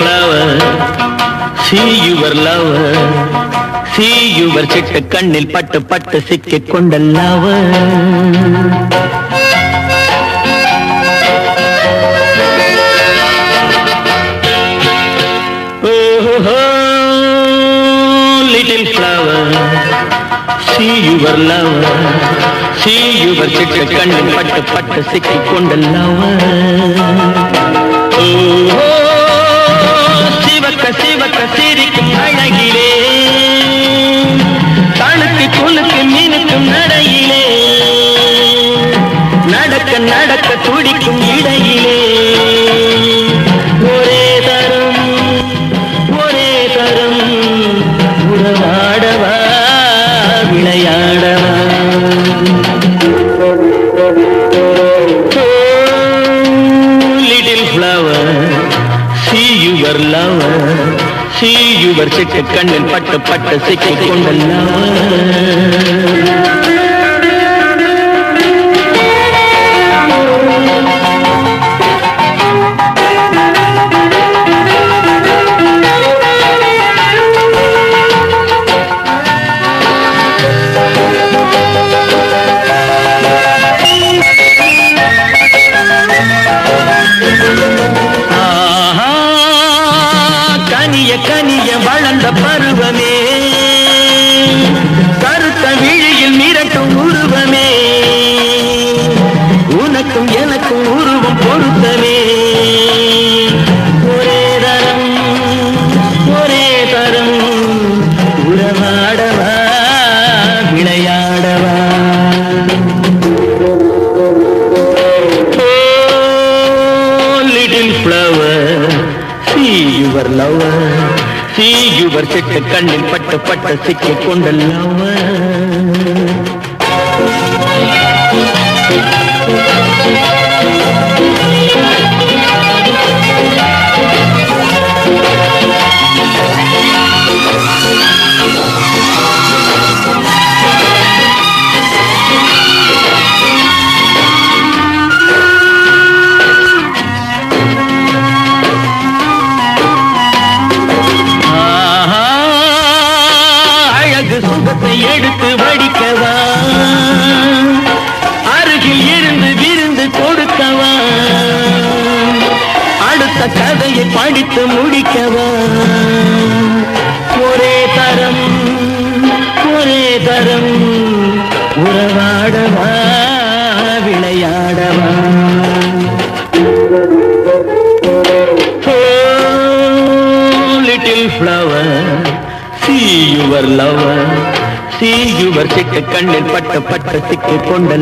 flower, see your lover, see your சிட்டு கண்ணில் பட்டு பட்டு சிக்கிக் கொண்ட lover. Oh, little flower, see your lover, see your சிட்டு கண்ணில் பட்டு பட்டு சிக்கிக் கொண்ட lover. நடக்க நடக்க துடிக்கும் இடையிலே. ஒரே தரம் ஒரே தரம் உறவாடவா விளையாடவா. Little flower see your lover see your சிட்டு கண்ணில் பட்டு பட்டு சிக்கிக் கொண்ட கனிய கனிய வளர்ந்த பருவமே. கருத்த விழியில் மிரட்டும் உருவமே. உனக்கும் எனக்கும் உருவம் பொருத்தமே. ஒரே தரம் ஒரே தரம் உறவாடவா விளையாடவா. Oh, little flower, see your lover, see your set கண்ணில் பட்டு பட்டு சிக்கிக் கொண்ட Thank you. அழகு எடுத்து வடிக்கவா? அருகில் இருந்து விருந்து கொடுக்கவா? அடுத்த கதையை படித்து முடிக்கவா? ஒரே தரம் ஒரே தரம் உறவாடவா விளையாடவா? Oh, little flower, see your lover, see your சிட்டு கண்ணில் பட்ட பட்ட சிக்கிக் கொண்ட.